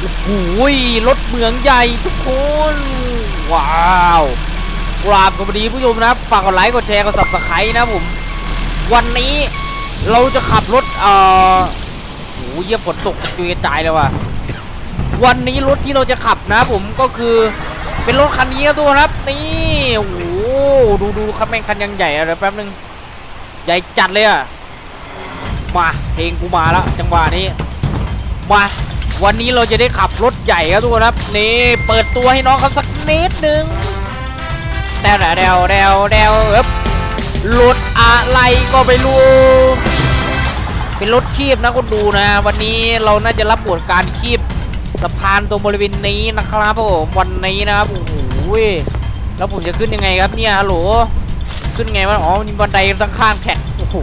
โอ้โหรถเมืองใหญ่ทุกคน ว้าวกราบสวัสดีผู้ชมนะฝากกดไลค์กดแชร์กด subscribe นะผม วันนี้เราจะขับรถเอ่อโอ้โหเยี่ยฝนตกจุยกระจายเลยว่ะวันนี้รถที่เราจะขับนะผมก็คือเป็นรถคันนี้ครับทุกคนครับนี่โอ้โหดูดูคันแม่งคันยังใหญ่อะเดี๋ยแป๊บนึงใหญ่จัดเลยอะมาเพลงกูมาแล้วจังหวะนี้มา วันนี้เราจะได้ขับรถใหญ่ครับทุกคนครับนี่เปิดตัวให้น้องเขาสักนิดนึงแต่เดวเดวเดวเดวเอ๊บรถอะไรก็ไม่รู้เป็นรถคีบนะคนดูนะ วันนี้เราน่าจะรับบทการคีบสะพานตรงบริเวณนี้นะครับผมวันนี้นะครับโอ้โหแล้วผมจะขึ้นยังไงครับเนี่ยฮัลโหลขึ้นไงวะอ๋อมีบันไดตั้งข้างแท็กโอ้โห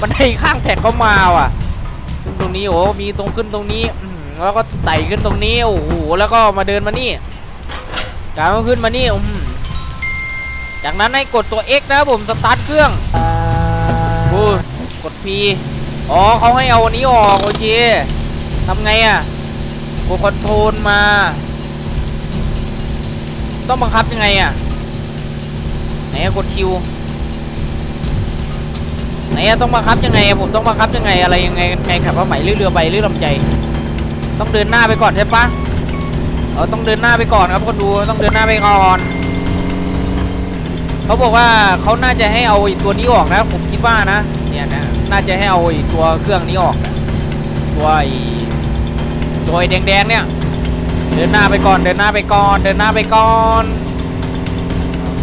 บันไดข้างแท็กเขามาว่ะตรงนี้โอ้มีตรงขึ้นตรงนี้อื แล้วก็ไต่ขึ้นตรงนี้โอ้โหแล้วก็มาเดินมานี่การขึ้นมานี่อืมจากนั้นให้กดตัว X นะครับผมสตาร์ทเครื่องโอ้กด P อ๋อเขาให้เอาอันนี้ออกโอเคทำไงอะกดคอนโทรลมา ต้องบังคับยังไงอะไหนกดชิวไหนต้องบังคับยังไงผมต้องบังคับยังไงอะไรยังไงไงขับว่าไหมหรือเรือใบหรือลำใจ ต้องเดินหน้าไปก่อนใช่ปะเออต้องเดินหน้าไปก่อนครับคนดูต้องเดินหน้าไปก่อนเขาบอกว่าเขาน่าจะให้เอาอตัวนี้ออกนะ ผมคิดว่านะเนี่ยนะน่าจะให้เอาอตัวเครื่องนี้ออกนะตัวไอตัวไอแดงๆเนี่ยเดินหน้าไปก่อนเดินหน้าไปก่อนเดินหน้าไปก่อน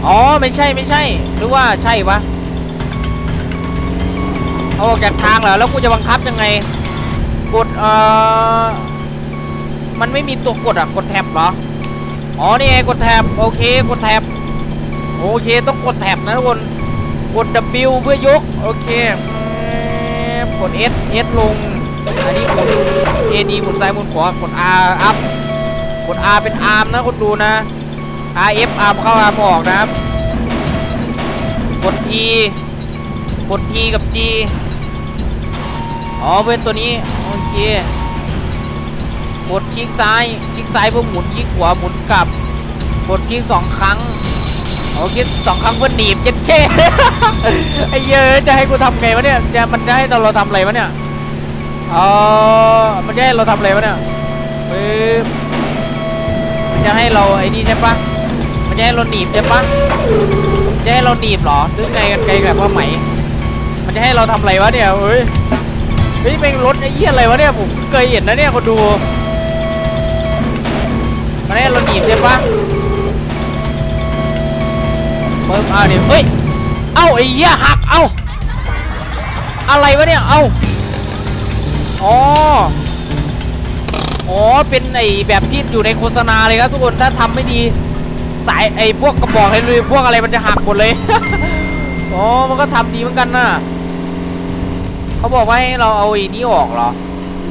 อ๋อไม่ใช่ไม่ใช่หรือว่าใช่ปะเอาออกจากทางเหรอแล้วกูจะบังคับยังไงกดเอ่อ มันไม่มีตัวกดอะ กดแท็บเหรอ อ๋อ นี่ไงกดแท็บ โอเค กดแท็บ โอเค ต้องกดแท็บนะทุกคน กด W เพื่อยก โอเค กด S S ลง อันนี้หมุน A D หมุนซ้ายหมุนขวา กด R อัพ กด R เป็น arm นะคนดูนะ R F arm เข้า arm ออกนะครับ กด T กด T กับ G อ๋อเป็นตัวนี้ โอเค กดคลิกซ้ายคลิกซ้ายเพื่อหมุนคลิกขวาหมุนกลับกดคลิกสองครั้งโอเคสองครั้งเพื่อหนีบเจ็ดเคไอ้เยอะจะให้กูทำไงวะเนี่ยจะมันจะให้เราทำอะไรวะเนี่ยเออมันจะให้เราทำอะไรวะเนี่ยเฮ้มันจะให้เราไอ้นี่ใช่ปะมันจะให้เราหนีบใช่ปะจะให้เราหนีบเหรอหรือไงกันไกลแบบว่าไหม มันจะให้เราทำอะไรวะเนี่ยเฮ้ยเฮ้ยเป็นรถไอ้เหี้ยอะไรวะเนี่ยผมเคยเห็นนะเนี่ยคนดู มันให้เราหนีบใช่ปะเปิดอ่าเดี๋ยวเฮ้ย เอ้าไอ้เหี้ยหัก เอ้า อะไรวะเนี่ย เอ้า อ๋อ อ๋อ เป็นไอ้แบบที่อยู่ในโฆษณาเลยครับทุกคน ถ้าทำไม่ดีสายไอ้พวกกระบอกไอ้ลุยพวกอะไรมันจะหักหมดเลย อ๋อ มันก็ทำดีเหมือนกันนะเขาบอกว่าให้เราเอาไอ้นี้ออกเหรอ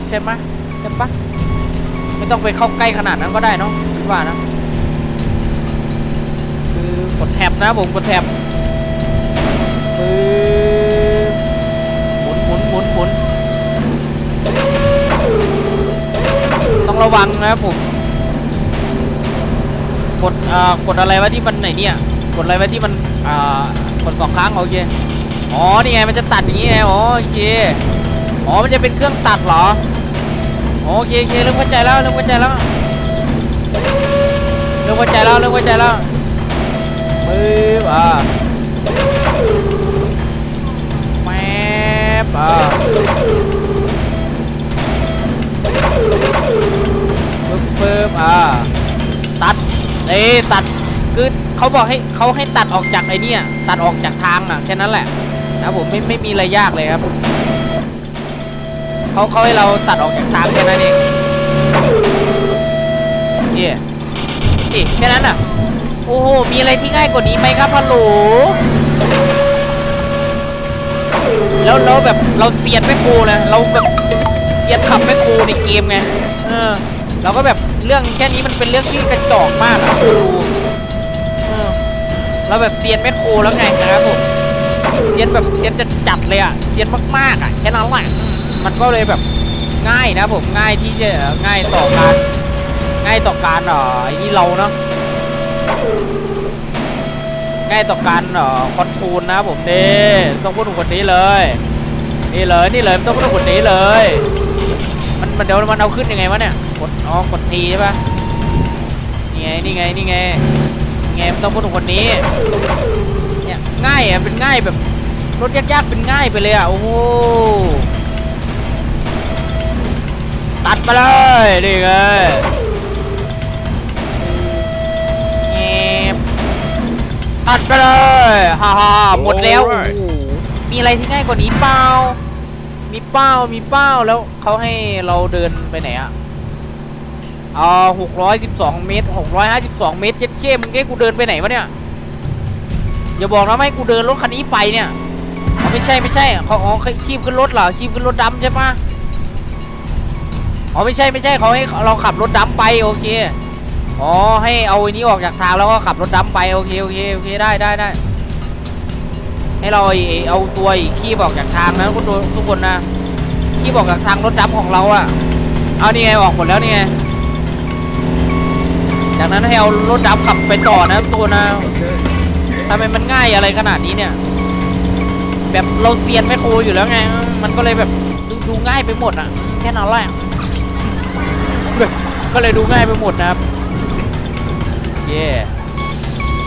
ใช่ไหมใช่ปะ ต้องไปเข้าใกล้ขนาดนั้นก็ได้เนาะคิดว่านะคือกดแท็บนะผมกดแท็บปึ๊บหมุนหมุนหมุนหมุนต้องระวังนะผมกดอ่ากดอะไรวะที่มันไหนเนี่ยกดอะไรวะที่มันอ่ากดสองครั้งโอเคอ๋อนี่ไงมันจะตัดอย่างนี้ไงอ๋อโอเคอ๋อมันจะเป็นเครื่องตัดเหรอ โอเคโอเคเริ่มเข้าใจแล้วเริ่มเข้าใจแล้วเริ่มเข้าใจแล้วเริ่มเข้าใจแล้วปึ๊บอ่าแมบอ่าปึ๊บปึ๊บอ่าตัดเอ้ตัดคือเขาบอกให้เขาให้ตัดออกจากไอ้เนี่ยตัดออกจากทางอะแค่นั้นแหละนะผมไม่ไม่มีอะไรยากเลยครับ เขาเขาให้เราตัดออกจากทางแค่นั้นเองเย่นี่แค่นั้นอะ โอ้โห มีอะไรที่ง่ายกว่านี้ไหมครับฮัลโหลแล้วแล้วแบบเราเสียดแม่โครเลยเราแบบเสียดขับแม่โครในเกมไง เออ เราก็แบบเรื่องแค่นี้มันเป็นเรื่องที่กระจอกมากอะดูเออเราแบบเซียนแม่โครแล้วไงนะครับผมเซียนแบบเซียนจะจัดเลยอะเซียนมากๆอะแค่นั้นแหละ มันก็เลยแบบง่ายนะผมง่ายที่จะง่ายต่อการง่ายต่อการเอ่อไอ้นี่เราเนาะง่ายต่อการเอ่อคอนโทรลนะผมนี่ต้องพูดถึงคนนี้เลยนี่เลยนี่เลยต้องพูดถึงคนนี้เลย มันมันเดี๋ยวมันเอาขึ้นยังไงวะเนี่ยกดอ๋อกดทีใช่ปะนี่ไงนี่ไงนี่ไงไงมันต้องพูดถึงคนนี้เนี่ยง่ายอะเป็นง่ายแบบรถยากๆเป็นง่ายไปเลยอะโอ้โห ตัดมาเลยนี่ไงเงียบตัดไปเลยฮ่าฮ่าหมดแล้วโอ้ Alright โหมีอะไรที่ง่ายกว่านี้เปล่ามีเป้ามีเป้าแล้วเขาให้เราเดินไปไหนอะอ๋อหกร้อยสิบสองเมตรหกร้อยห้าสิบสองเมตรเจ็ดเก้มึงเก้กูเดินไปไหนวะเนี่ยอย่าบอกนะไม่ให้กูเดินรถคันนี้ไปเนี่ยอ๋อไม่ใช่ไม่ใช่เขาอ๋อเขาคีบขึ้นรถเหรอคีบขึ้นรถดำใช่ปะ อ๋อไม่ใช่ไม่ใช่เขาให้เราขับรถดำไปโอเคอ๋อให้เอาอันนี้ออกจากทางแล้วก็ขับรถดำไปโอเคโอเคโอเคได้ได้ได้ให้เราไอ้เอาตัวขี้บอกจากทางนะทุกคนทุกคนนะขี้บอกจากทางรถดำของเราอะเอานี่ไงออกหมดแล้วนี่ไงจากนั้นให้เอารถดำขับไปต่อนะตัวนะทำไมมันง่ายอะไรขนาดนี้เนี่ย แบบเราเซียนแมคโครอยู่แล้วไง มันก็เลยแบบดูดูง่ายไปหมดอะแค่นั้นแหละ ก็เลยดูง่ายไปหมดนะครับ เย่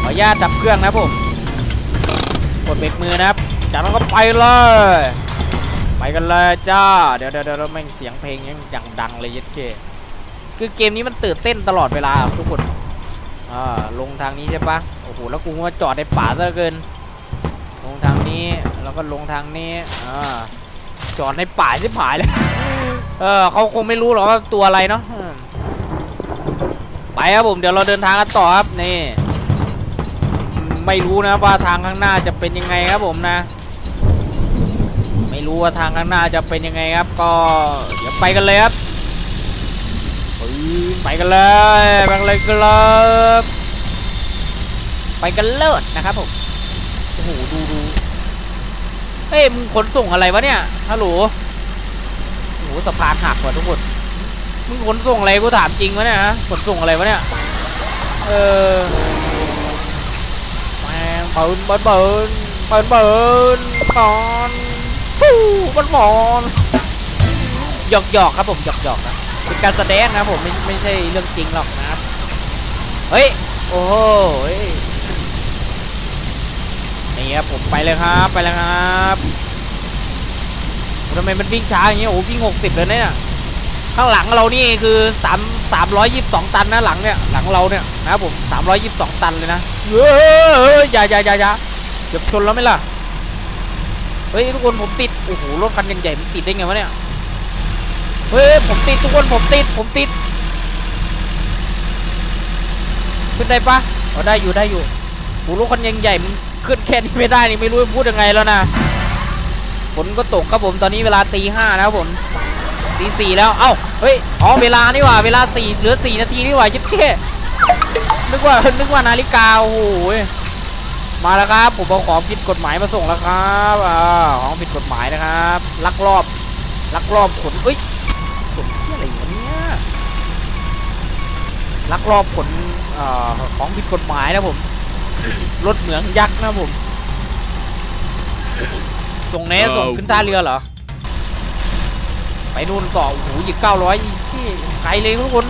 ขออนุญาตดับเครื่องนะผม กดเบรกมือนะครับ จากนั้นก็ไปเลย ไปกันเลยจ้า เดี๋ยวเดี๋ยวเดี๋ยวแม่งเสียงเพลงยังย่างดังเลยย็ดเคคือเกมนี้มันตื่นเต้นตลอดเวลาทุกคนอ่าลงทางนี้ใช่ปะโอ้โห แล้วกูมาจอดในป่าซะเกิน ลงทางนี้ แล้วก็ลงทางนี้ อ่า จอดในป่าชิบหายเลย เออเขาคงไม่รู้หรอกว่าตัวอะไรเนาะไปครับผมเดี๋ยวเราเดินทางกันต่อครับนี่ ไม่รู้นะว่าทางข้างหน้าจะเป็นยังไงครับผมนะ ไม่รู้ว่าทางข้างหน้าจะเป็นยังไงครับ ก็เดี๋ยวไปกันเลยครับไปกันเลยไปกันเลยครับไปกันเลิศนะครับผมโอ้โหดูดูเฮ้ยมึงขนส่งอะไรวะเนี่ยฮัลโหล หสะพานหักว่ะทุกคนมึงขนส่งอะไรกูถามจริงวะเนี่ยฮะขนส่งอะไรวะเนี่ยเออแมงปืนปืนปืนปืนปืนปอนฟู้มันปอนหยอกหยอกครับผมหยอกหยอกนะเป็นการแสดงนะผมไม่ไม่ใช่เรื่องจริงหรอกนะครับเฮ้ยโอ้โหนี่ครับผมไปเลยครับไปเลยครับ ทำไมมันวิ่งช้าอย่างเงี้ยโอ้วิ่งหกสิบเลยเนี่ยข้างหลังเรานี่คือสามสามร้อยยี่สิบสองตันนะหลังเนี่ยหลังเราเนี่ยนะครับผมสามร้อยยี่สิบสองตันเลยนะเฮ้ยยอย่าอย่าอย่าอย่าเกือบชนแล้วไหมล่ะเฮ้ยทุกคนผมติดโอ้โหรถคันใหญ่ๆมันติดได้ไงวะเนี่ยเฮ้ยผมติดทุกคนผมติดผมติดขึ้นได้ปะอ๋อได้อยู่ได้อยู่โอ้โหรถคันใหญ่ๆมันขึ้นแค่นี้ไม่ได้นี่ไม่รู้พูดยังไงแล้วนะ ฝนก็ตกครับผมตอนนี้เวลาตีห้าแล้วผมตีสี่แล้วเอ้าเฮ้ยอ๋อเวลานี่หว่าเวลาสี่เหลือสี่นาทีนี่หว่าจิ๊บเท่นึกว่านึกว่านาฬิกาโอ้โหมาแล้วครับผมเอาของผิดกฎหมายมาส่งแล้วครับอ่าของผิดกฎหมายนะครับลักลอบลักลอบขนเอ้ยขนที่อะไรวะเนี่ยลักลอบขนอของผิดกฎหมายนะผมรถเหมืองยักษ์นะผม ส่งเนส่งขึ้นท่าเรือเหรอ ไปนู่นต่อโอ้โหอีกเก้าร้อยที่ไกลเลยทุกคน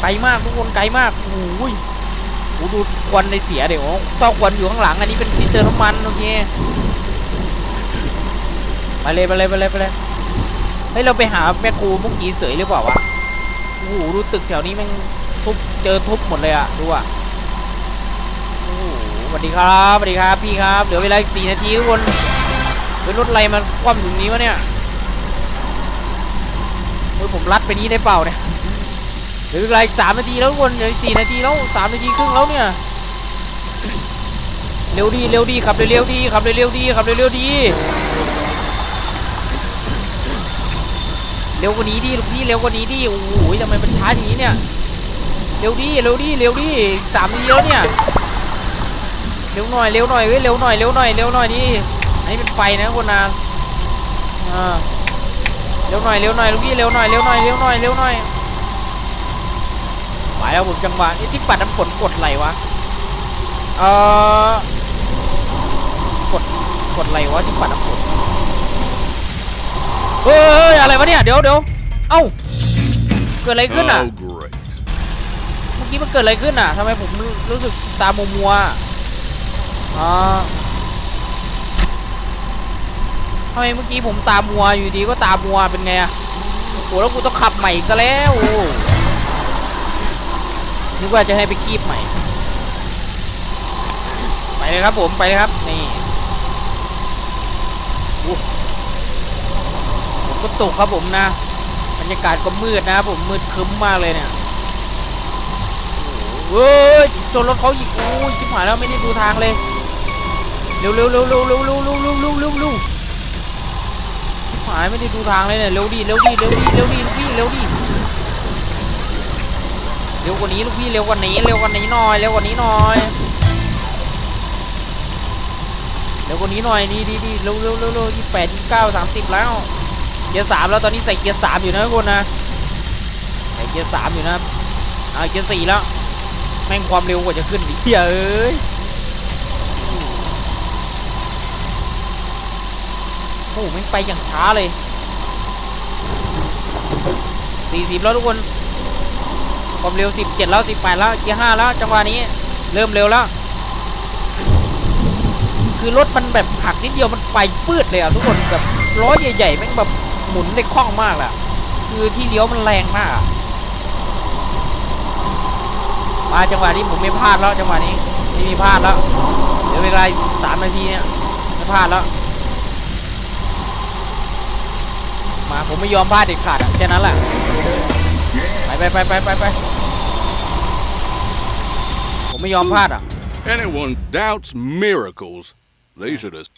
ไกลมากทุกคนไกลมากโอ้โหยโอ้โหดูควันในเสียเดี๋ยวเต้าควันอยู่ข้างหลัง อันนี้เป็นที่เติมน้ำมันโอเคไปเลยไปเลยไปเลยไปเลยเฮ้ยเราไปหาแม่ครูเมุกกี้เสยหรือเปล่าวะโอ้โหดูตึกแถวนี้แมันทุบเจอทุบหมดเลยอะดูอะโอ้โหสวัสดีครับสวัสดีครับพี่ครับ เหลือเวลาอีกสี่นาทีทุกคน เป็นรถอะไรมันคว่ำอยู่ตรงนี้วะเนี่ยเฮ้ยผมรัดไปนี้ได้เปล่าเนี่ยเหลือเวลาอีกสามนาทีแล้วทุกคนเหลือสี่นาทีแล้วสามนาทีครึ่งแล้วเนี่ยเร็วดีเร็วดีขับเร็วๆดีขับเร็วๆดีขับเร็วๆดีเร็วกว่านี้ดิลูกพี่เร็วกว่านี้ดิโอ้โหทำไมมันช้าอย่างนี้เนี่ยเร็วดีเร็วดีเร็วดีสามนาทีแล้วเนี่ยเร็วหน่อยเร็วหน่อยเว้ยเร็วหน่อยเร็วหน่อยเร็วหน่อยดิ อันนี้เป็นไฟนะคนนาอ่าเร็วหน่อยเร็วหน่อยลูกพี่เร็วหน่อยเร็วหน่อยเร็วหน่อยเร็วหน่อยายแล้วผมจังหวะนี่ที่ปัดน้ำฝนกดอะไรวะเออกดกดอะไรวะที่ปัดน้ำฝนเฮ้ยอะไรวะเนี่ยเดี๋ยวเดี๋ยวเอ้าเกิดอะไรขึ้นอะ Oh, great. เมื่อกี้มันเกิดอะไรขึ้นอะทำไมผมรู้รู้สึกตามัวมัวๆอ่าทำไมเมื่อกี้ผมตามัวอยู่ดีก็ตามัวเป็นไงอะโอ้แล้วกูต้องขับใหม่อีกซะแล้วนึกว่าจะให้ไปคีบใหม่ ไปเลยครับผมไปเลยครับนี่ผมก็ตกครับผมนะบรรยากาศก็มืดนะผมมืดคึ้มมากเลยเนี่ยเว้ยจนรถเขาอีกโอ้ยชิบหายแล้วไม่ได้ดูทางเลย เร็วเร็วเร็วเร็วเร็วเร็วเร็วเร็วเร็วเร็ว หายไม่ได้ดูทางเลยเนี่ย เร็วดิเร็วดิเร็วดิเร็วดิลูกพี่เร็วดิเร็วกว่านี้ลูกพี่เร็วกว่านี้เร็วกว่านี้หน่อยเร็วกว่านี้หน่อยเร็วกว่านี้หน่อยนี่ดีดีเร็วเร็วเร็วเร็วยี่แปดยี่เก้าสามสิบแล้วเกียร์สามแล้วตอนนี้ใส่เกียร์สามอยู่นะทุกคนนะใส่เกียร์สามอยู่นะอ่าเกียร์สี่แล้วแม่งความเร็วกว่าจะขึ้นอีกเหี้ยเอ้ยโอ้โหแม่งไปอย่างช้าเลย 40 แล้วทุกคน ความเร็ว 17 แล้ว 18 แล้วเกียร์5แล้วจังหวะนี้เริ่มเร็วแล้ว คือรถมันแบบหักนิดเดียวมันไปปืดเลยอะทุกคนแบบล้อใหญ่ๆแม่งแบบหมุนได้คล่องมากแหละคือที่เลี้ยวมันแรงมากมาจังหวะนี้ผมไม่พลาดแล้วจังหวะนี้ไม่มีพลาดแล้ว เดี๋ยวเวลาสามนาทีเนี่ยไม่พลาดแล้ว มาผมไม่ยอมพลาดเด็ดขาดอะแค่นั้นแหละไปไปไปไปไปไปผมไม่ยอมพลาดอะ Anyone doubts miracles, they should have.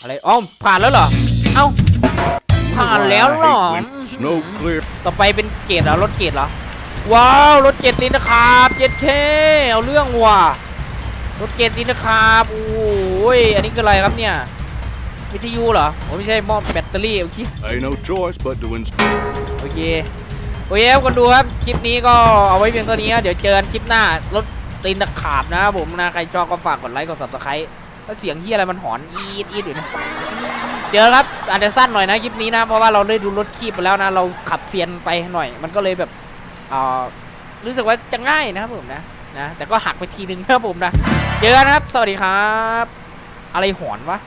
อะไรอ๋อผ่านแล้วเหรอ เอ้าผ่านแล้วเหรอ When snow clear. ต่อไปเป็นเกรดเหรอรถเกรดเหรอ ว้าวรถเกรดตีนะครับเจ็ดเคเอาเรื่องว่ะรถเกรดตีนะครับโอ้ยอันนี้คืออะไรครับเนี่ย วิทยุเหรอโอ้ไม่ใช่หม้อแบตเตอรี่โอเค Ain't no choice but to ins- โอเคโอเคครับคนดูครับคลิปนี้ก็เอาไว้เพียงเท่านี้ครับเดี๋ยวเจอกันคลิปหน้ารถตีนขาบนะครับผมนะใครชอบก็ฝากกดไลค์กด subscribe แล้วเสียงที่อะไรมันหอนอีดอีดอยู่นะเจอครับอาจจะสั้นหน่อยนะคลิปนี้นะเพราะว่าเราได้ดูรถคีบไปแล้วนะเราขับเซียนไปหน่อย มันก็เลยแบบเอ่อรู้สึกว่าจะง่ายนะครับผมนะนะแต่ก็หักไปทีนึงนะครับผมนะเจอกันนะครับ สวัสดีครับ อะไรหอนวะ